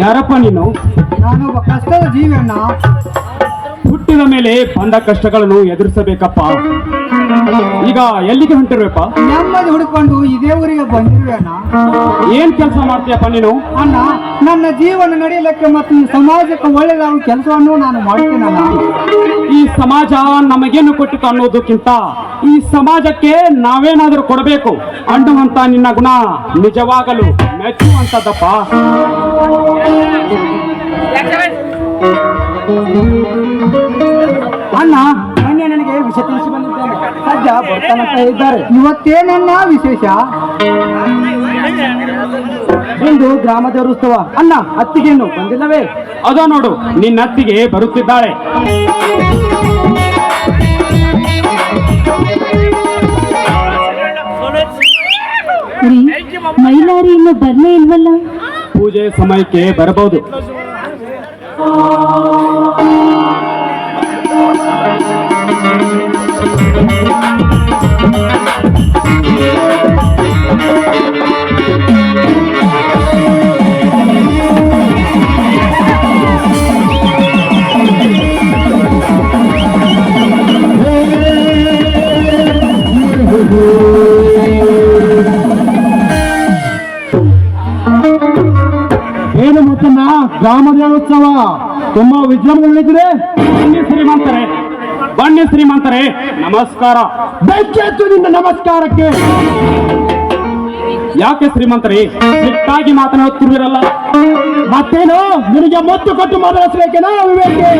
ಯಾರಪ್ಪ ನೀನು? ನಾನೊಬ್ಬ ಕಷ್ಟದ ಜೀವಿಯನ್ನ ಹುಟ್ಟಿದ ಮೇಲೆ ಬಂದ ಕಷ್ಟಗಳನ್ನು ಎದುರಿಸಬೇಕಪ್ಪ. ಈಗ ಎಲ್ಲಿಗೆ ಹೊಂಟಿರ್ಬೇಕ ನೆಮ್ಮದಿ ಹುಡುಕೊಂಡು ಇದೇ ಊರಿಗೆ ಬಂದಿರುವೆ ಅಣ್ಣ ಏನ್ ಕೆಲಸ ಮಾಡ್ತೀಯಪ್ಪ ನೀನು? ಅಣ್ಣ ನನ್ನ ಜೀವನ ನಡೆಯಲಿಕ್ಕೆ ಮತ್ತು ಈ ಸಮಾಜಕ್ಕೆ ಒಳ್ಳೆಯದಾದ ಕೆಲಸವನ್ನು ನಾನು ಮಾಡ್ತೇನಲ್ಲ ಈ ಸಮಾಜ ನಮಗೇನು ಕೊಟ್ಟಿತು ಅನ್ನೋದಕ್ಕಿಂತ ಈ ಸಮಾಜಕ್ಕೆ ನಾವೇನಾದರೂ ಕೊಡಬೇಕು ಅನ್ನುವಂತ ನಿನ್ನ ಗುಣ ನಿಜವಾಗಲು ಮೆಚ್ಚುವಂತದ್ದಪ್ಪ. ಅಣ್ಣ, ಮೊನ್ನೆ ನನಗೆ ವಿಷ ತಿಳಿಸಿ ಬಂದಿದ್ದೇನೆ. ಸದ್ಯ ಬರ್ತಾನಂತ ಇದ್ದಾರೆ ಇವತ್ತೇನನ್ನ ವಿಶೇಷ? ಇಂದು ಗ್ರಾಮ ದೇವರುತ್ಸವ ಅಣ್ಣ ಅತ್ತಿಗೆಯನ್ನು ಬಂದಿಲ್ಲವೇ? ಅದೋ ನೋಡು ನಿನ್ನ ಅತ್ತಿಗೆ ಬರುತ್ತಿದ್ದಾಳೆ ಮೈಲಾರಿಯನ್ನು ಬರ್ಲೇ ಇಲ್ವಲ್ಲ? ಪೂಜೆ ಸಮಯಕ್ಕೆ ಬರಬಹುದು ಏನು ಮುತ್ತಣ್ಣ ಗ್ರಾಮ ದೇವೋತ್ಸವ ತುಂಬಾ ವಿಜೃಂಭಣೆ ಬನ್ನಿ ಶ್ರೀಮಂತರೇ. ಬನ್ನಿ ಶ್ರೀಮಂತರೇ. ನಮಸ್ಕಾರ. ಬೆಚ್ಚೆತ್ತು ನಿನ್ನ ನಮಸ್ಕಾರಕ್ಕೆ. ಯಾಕೆ ಶ್ರೀಮಂತರೇ? ಸಿಟ್ಟಾಗಿ ಮಾತನಾಡುತ್ತಿರುವಿರಲ್ಲ. ಮತ್ತೇನು? ನಿನಗೆ ಮೊತ್ತು ಕೊಟ್ಟು ಮಾತನಾಡಿಸಬೇಕೇನೋ ವಿವೇಕೆ?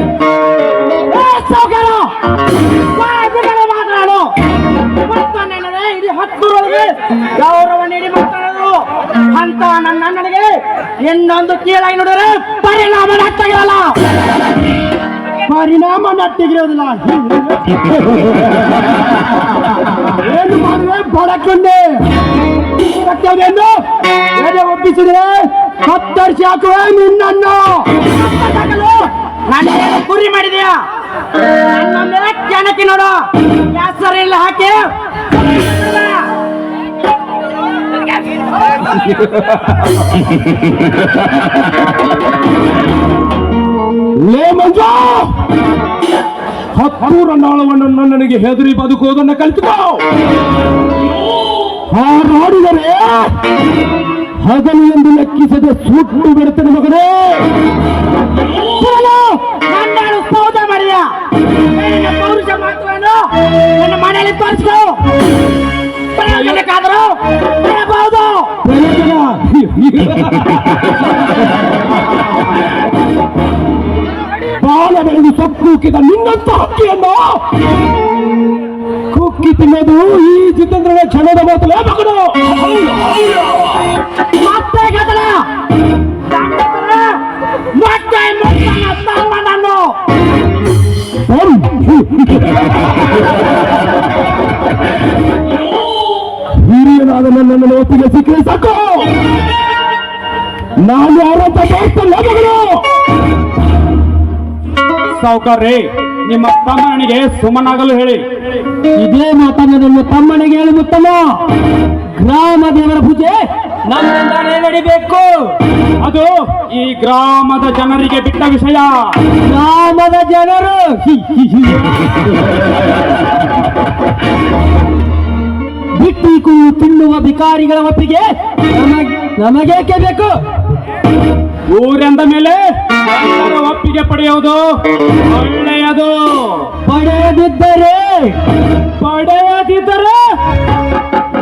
ಮಾತನಾಡು ಗೌರವ ನೀಡಿ ಮಾತನಾಡೋದು ಅಂತ ನನ್ನ ಅಣ್ಣನಿಗೆ ಇನ್ನೊಂದು ಕೀಳಾಗಿ ನೋಡಿದ್ರೆ ಪರಿಣಾಮ ನಟ್ಟಿಗಿರಲ್ಲ. ಪರಿಣಾಮ ನಟ್ಟಿಗಿರೋದಿಲ್ಲ. ಏನು ಮಾಡಿದ್ರೆ ಬಡಕೊಂಡೆ. ಎಂದು ಎದೆ ಒಪ್ಪಿಸಿದ್ರೆ ಕತ್ತರಿಸಿ ಹಾಕುವೆ ನಿನ್ನನ್ನು. ನಾನೇನು ಗುರಿ ಮಾಡಿದ್ಯಾ? ನನ್ನ ಮೇಲೆ ಕೆಣಕಿ ನೋಡು. ಹೆಸರಿಲ್ಲ ಹಾಕಿ. ಹತ್ತೂರ ನಾಳವನ್ನು ನನ್ನನಿಗೆ ಹೆದರಿ ಬದುಕುವುದನ್ನು ಕಲಿತುಕೋ ಹಗಲು ಎಂದು ಲೆಕ್ಕಿಸದೆ ಸೂಟ್ ಬಿಡುತ್ತೇನೆ ಮಗನೇ. ಬಾಲ ಬೆಳೆದು ಸೊಪ್ಪು ಕುಕ್ಕಿದ ನಿನ್ನಂತ ಹಕ್ಕಿಯನ್ನು ಕುಕ್ಕಿ ತಿನ್ನೋದು ಈ ಜಿತೇಂದ್ರನ ಕ್ಷಣದ ಮಾತಲ್ಲ, ಮಗನು? ಮತ್ತೆ ಗದಲ? ಮತ್ತೆ ಮುತ್ತನ ತಮ್ಮನನ್ನು ಹಿರಿಯನಾದ ನನ್ನನ್ನು ಒಪ್ಪಿಗೆ ಸಿಕ್ಕರೆ ಸಾಕು. ನಾನು ಆರೋಪ ಮಗನು ಸಾವುಕಾರ್ರಿ ನಿಮ್ಮ ತಮ್ಮನಿಗೆ ಸುಮ್ಮನಾಗಲು ಹೇಳಿ. ಇದೇ ಮಾತನ್ನು ನಿಮ್ಮ ತಮ್ಮನಿಗೆ ಹೇಳಿ ಮುತ್ತಮ್ಮ ಗ್ರಾಮ ದೇವರ ಪೂಜೆ ನಮ್ಮಿಂದಾನೇ ನಡಿಬೇಕು. ಅದು ಈ ಗ್ರಾಮದ ಜನರಿಗೆ ಬಿಟ್ಟ ವಿಷಯ. ಗ್ರಾಮದ ಜನರು. ಬಿಟ್ಟಿಗೂ ತಿನ್ನುವ ಭಿಕಾರಿಗಳ ಒಪ್ಪಿಗೆ ನಮಗೆ ನಮಗೇಕೆ ಬೇಕು? ಊರೆಂದ ಮೇಲೆ ಒಪ್ಪಿಗೆ ಪಡೆಯುವುದು ಒಳ್ಳೆಯದು. ಪಡೆಯದಿದ್ದರೆ? ಪಡೆಯದಿದ್ದರೆ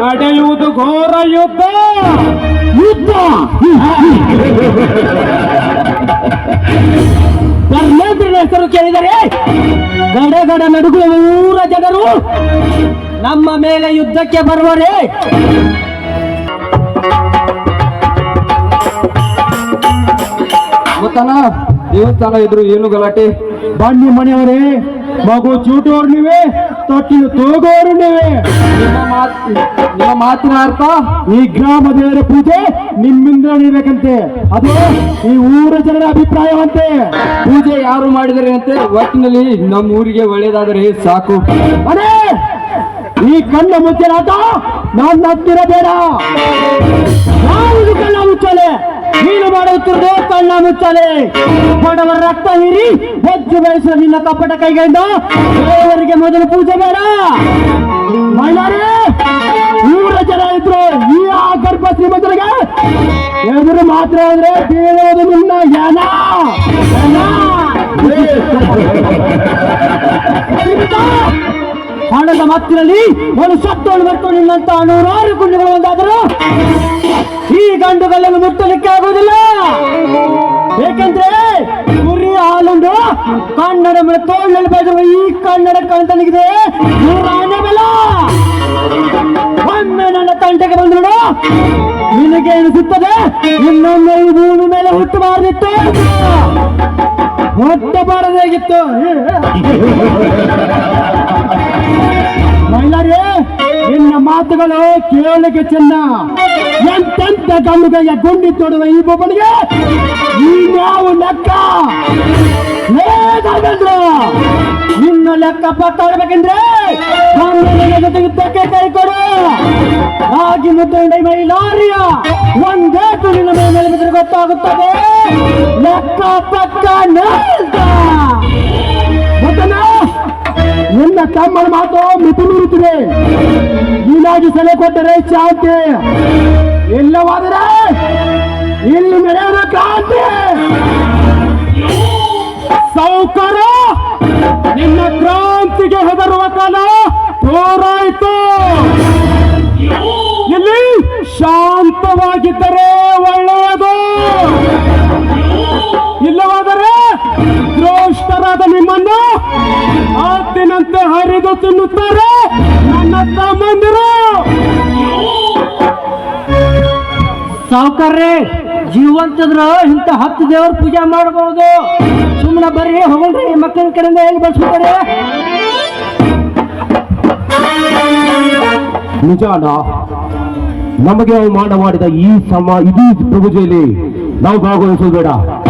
ನಡೆಯುವುದು ಘೋರ ಯುದ್ಧ. ಯುದ್ಧ? ಧರ್ಮೇಂದ್ರನ ಹೆಸರು ಕೇಳಿದರೆ ಗಡಗಡ ನಡುಗುವ ಊರ ಜನರು ನಮ್ಮ ಮೇಲೆ ಯುದ್ಧಕ್ಕೆ ಬರುವರೆ ಗೊತ್ತಲ್ಲ ದೇವಸ್ಥಾನ ಇದ್ರು ಏನು ಗಲಾಟೆ? ಬನ್ನಿ ಮನೆಯವರೇ ಮಗು ಚೂಟೋರ್ ನೀವೇ ತೊಟ್ಟಿಲು ತೂಗೋರು ನೀವೇ. ನಿಮ್ಮ ಮಾತ್ ನಿಮ್ಮ ಮಾತಿನ ಅರ್ಥ? ಈ ಗ್ರಾಮ ದೇವರ ಪೂಜೆ ನಿಮ್ಮಿಂದ ನೀಡಬೇಕಂತೆ ಅದು ಈ ಊರ ಜನರ ಅಭಿಪ್ರಾಯವಂತೆ. ಪೂಜೆ ಯಾರು ಮಾಡಿದರೆ ಅಂತೆ ಒಟ್ಟಿನಲ್ಲಿ ನಮ್ಮ ಊರಿಗೆ ಒಳ್ಳೇದಾದರೆ ಸಾಕು. ಅದೇ ಈ ಕಣ್ಣ ಮುಚ್ಚಿರಾತ ನಾನು ಹತ್ತಿರಬೇಡ ನಾನು ಕಣ್ಣ ಮುಚ್ಚಲೆ. ನೀನು ಮಾಡುತ್ತಿರುವುದು ಕಣ್ಣ ಮುಚ್ಚಲೆ. ಬಡವರ ರಕ್ತ ಹೀರಿ ಹೆಚ್ಚು ಬೆಳೆಸುವ ನಿನ್ನ ಕಪಟ ಕೈಗಳಿಂದ ದೇವರಿಗೆ ಮೊದಲು ಪೂಜೆ ಬೇಡ. ಮೈಲಾರಿ ನೂರ ಜನ ಇದ್ರು. ಈ ಆ ಗರ್ಭ ಶ್ರೀಮಂತರಿಗೆ ಎದುರು ಮಾತ್ರ ಅಂದ್ರೆ ಕೇಳೋದು ನಿನ್ನ ಯಾನ ಯಾನ. ಹಣದ ಮತ್ತಿನಲ್ಲಿ ಒಂದು ಸತ್ತೋಳು ಬರ್ಕೊಂಡು ನಿನ್ನಂತ ನೂರಾರು ಗುಂಡುಗಳು ಒಂದಾದರೂ ಈ ಗಂಡುಗಳನ್ನು ಮುಟ್ಟಲಿಕ್ಕೆ ಆಗುವುದಿಲ್ಲ. ಏಕೆಂದ್ರೆ ಕುರಿ ಹಾಲೊಂದು ಕನ್ನಡ ಮೇಲೆ ತೋಳ್ನಲ್ಲಿ ಬೆಳೆದಿರುವ ಈ ಕನ್ನಡ ಕಂಡನಿಗಿದೆ ನೂರಾನ ಒಮ್ಮೆ ನನ್ನ ತಂಟೆಗೆ ಬಂದ್ರು ನಿನಗೆ ಅನಿಸುತ್ತದೆ, ಇನ್ನೊಮ್ಮೆ ಈ ಭೂಮಿ ಮೇಲೆ ಹುಟ್ಟಬಾರದಿತ್ತು. ಹುಟ್ಟಬಾರದಾಗಿತ್ತು ಮಾತುಗಳು ಕೇಳಲಿಕ್ಕೆ ಚೆನ್ನ. ಎಂತೆಂತ ಗಂಡುಗೈಯ ಗುಂಡಿ ತೊಡುವ ಈ ಬೊಬ್ಬನಿಗೆ? ಈ ನಾವು ಲೆಕ್ಕ. ಧರ್ಮೇಂದ್ರ, ನಿನ್ನ ಲೆಕ್ಕ ಪತ್ತಾಡ್ಬೇಕಂದ್ರೆ ಜೊತೆಗೆ ತೆಕ್ಕೆ ಕೈ ಕೊಡು. ರಾಗಿ ಮುದ್ದೆ ಮೈಲಾರಿಯ ಒಂದೇ ತುಳಿನ ಮೇಲೆ ಬಿದ್ದರೆ ಗೊತ್ತಾಗುತ್ತದೆ. ಲೆಕ್ಕ ಪಕ್ಕ? ನಿನ್ನ ತಮ್ಮನ ಮಾತು ಮಿತಿ ಮೀರುತ್ತಿದೆ ಹೀಗಾಗಿ ಸಲಹೆ ಕೊಟ್ಟರೆ ಚಾಕೆ ಎಲ್ಲವಾದರೆ ಇಲ್ಲಿ ನಡೆಯೋದು ಕ್ರಾಂತಿ. ಸೌಕರ ನಿನ್ನ ಕ್ರಾಂತಿಗೆ ಹೆದರುವ ಕಾಲ ಹೋರಾಯ್ತು. ಇಲ್ಲಿ ಶಾಂತವಾಗಿದ್ದರೆ ಒಳ್ಳೆಯದು. ಇಲ್ಲವಾದರೆ ದ್ರೋಷ್ಟರಾದ ನಿಮ್ಮನ್ನು ಆತಿನಂತೆ ಹರಿದು ತಿನ್ನುತ್ತಾರೆ ನನ್ನ ತಮ್ಮಂದಿರು ಸಾವುಕಾರ್ರೆ ಜೀವಂತದ್ರ ಇಂಥ ಹತ್ತು ದೇವರ ಪೂಜೆ ಮಾಡಬಹುದು ಸುಮ್ಮನೆ ಬರ್ರಿ ಹೋಗಲ್ರಿ ಮಕ್ಕಳ ಕಡೆಯಿಂದ ಹೇಗೆ ಬಳಸ್ಕೊಡ್ರಿ ನಿಜಾನ ನಮಗೆ ಅವಮಾನ ಮಾಡಿದ ಈ ಸಮ ಇದೀ ಪ್ರಭುಜೆಯಲ್ಲಿ ನಾವು ಭಾಗವಹಿಸೋದು ಬೇಡ.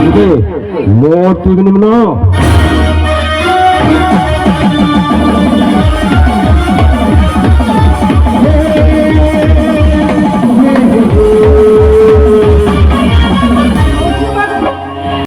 ಇದೆ ನೋಡ್ತೀವಿ ನಿಮ್ಮನ್ನು. Thank you.